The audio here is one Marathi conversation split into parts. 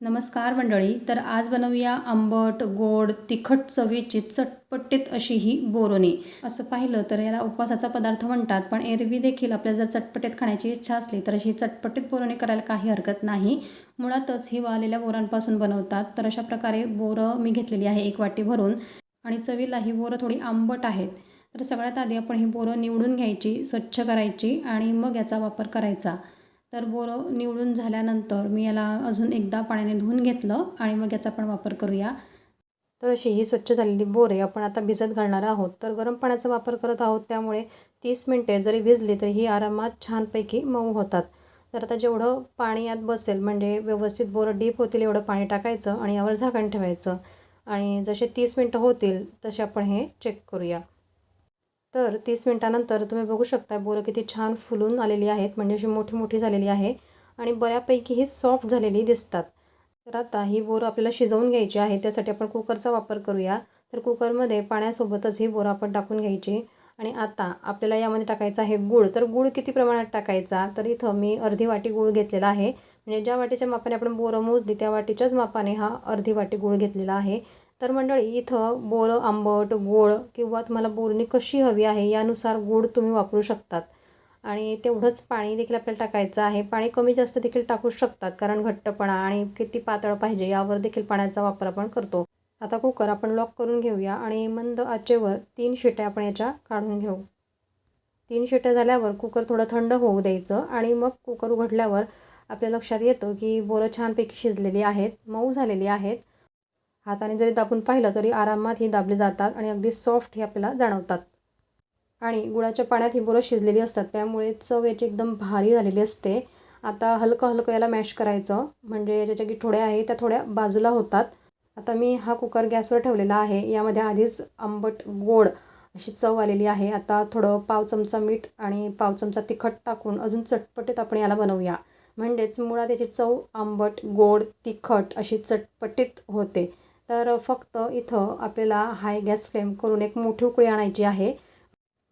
नमस्कार मंडळी तर आज बनवूया आंबट गोड तिखट चवीची चटपटीत अशी ही बोरोनी. असं पाहिलं तर याला उपवासाचा पदार्थ म्हणतात पण एरवी देखील आपल्याला जर चटपटीत खाण्याची इच्छा असली तर अशी चटपटीत बोरोनी करायला काही हरकत नाही. मुळातच ही वाळलेल्या बोरांपासून बनवतात तर अशा प्रकारे बोरं मी घेतलेली आहे एक वाटी भरून. आणि चवीला ही बोरं थोडी आंबट आहेत. तर सगळ्यात आधी आपण ही बोरं निवडून घ्यायची स्वच्छ करायची आणि मग याचा वापर करायचा. तर बोरं निवडून झाल्यानंतर मी याला अजून एकदा पाण्याने धुवून घेतलं आणि मग याचा आपण वापर करूया. तर अशी ही स्वच्छ झालेली बोरे आपण आता भिजत घालणार आहोत. तर गरम पाण्याचा वापर करत आहोत त्यामुळे तीस मिनटे जरी भिजली तरी ही आरामात छानपैकी मऊ होतात. तर आता जेवढं पाणी यात बसेल म्हणजे व्यवस्थित बोरं डीप होतील एवढं पाणी टाकायचं आणि यावर झाकण ठेवायचं. आणि जसे तीस मिनटं होतील तसे आपण हे चेक करूया. तर तीस मिनटानंतर तुम्ही बघू शकता बोरं किती छान फुलून आलेली आहेत म्हणजे अशी मोठी मोठी झालेली आहे आणि बऱ्यापैकी ही सॉफ्ट झालेली दिसतात. तर आता ही बोरं आपल्याला शिजवून घ्यायची आहे त्यासाठी आपण कुकरचा वापर करूया. तर कुकरमध्ये पाण्यासोबतच ही बोरं आपण टाकून घ्यायची. आणि आता आपल्याला यामध्ये टाकायचं आहे गूळ. तर गूळ किती प्रमाणात टाकायचा? तर इथं मी अर्धी वाटी गूळ घेतलेला आहे. म्हणजे ज्या वाटीच्या मापाने आपण बोरं मोजली त्या वाटीच्याच मापाने हा अर्धी वाटी गूळ घेतलेला आहे. तर मंडळी इथं बोरं आंबट गोड किंवा तुम्हाला बोरणी कशी हवी आहे यानुसार गोड तुम्ही वापरू शकतात. आणि तेवढंच पाणी देखील आपल्याला टाकायचं आहे. पाणी कमी जास्त देखील टाकू शकतात कारण घट्टपणा आणि किती पातळ पाहिजे यावर देखील पाण्याचा वापर आपण करतो. आता कुकर आपण लॉक करून घेऊया आणि मंद आचेवर तीन शिट्या आपण याच्या काढून घेऊ. तीन शिट्या झाल्यावर कुकर थोडं थंड होऊ द्यायचं आणि मग कुकर उघडल्यावर आपल्या लक्षात येतं की बोरं छानपैकी शिजलेली आहेत मऊ झालेली आहेत. हाताने जरी दाबून पाहिलं तरी आरामात ही दाबली जातात आणि अगदी सॉफ्ट ही आपल्याला जाणवतात. आणि गुळाच्या पाण्यात ही बोरं शिजलेली असतात त्यामुळे चव याची एकदम भारी झालेली असते. आता हलकं हलकं याला मॅश करायचं म्हणजे ज्याच्या की थोड्या आहे त्या थोड्या बाजूला होतात. आता मी हा कुकर गॅसवर ठेवलेला आहे यामध्ये आधीच आंबट गोड अशी चव आलेली आहे. आता थोडं पाव चमचा मीठ आणि पाव चमचा तिखट टाकून अजून चटपटीत आपण याला बनवूया. म्हणजेच मुळात याची चव आंबट गोड तिखट अशी चटपटीत होते. तर फक्त इथं आपल्याला हाय गॅस फ्लेम करून एक मोठी उकळी आणायची आहे.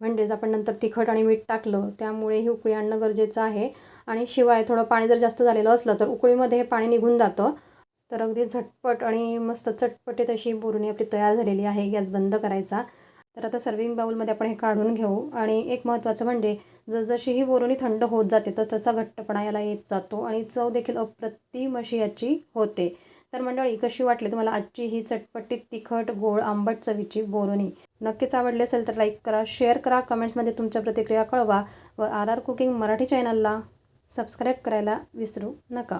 म्हणजेच आपण नंतर तिखट आणि मीठ टाकलं त्यामुळे ही उकळी आणणं गरजेचं आहे. आणि शिवाय थोडं पाणी जर जास्त झालेलं असलं तर उकळीमध्ये हे पाणी निघून जातं. तर अगदी झटपट आणि मस्त चटपटीत अशी बोरणी आपली तयार झालेली आहे गॅस बंद करायचा. तर आता सर्विंग बाऊलमध्ये आपण हे काढून घेऊ. आणि एक महत्त्वाचं म्हणजे जसजशी ही बोरणी थंड होत जाते तर तसा घट्टपणा याला येत जातो आणि चव देखील अप्रतिम अशी याची होते. तर मंडळी कशी वाटली तुम्हाला आजची ही चटपटीत तिखट गोड आंबट चवीची बोरणी नक्कीच आवडली असेल तर लाईक करा शेअर करा कमेंट्समध्ये तुमच्या प्रतिक्रिया कळवा व आर आर कुकिंग मराठी चॅनलला सबस्क्राईब करायला विसरू नका.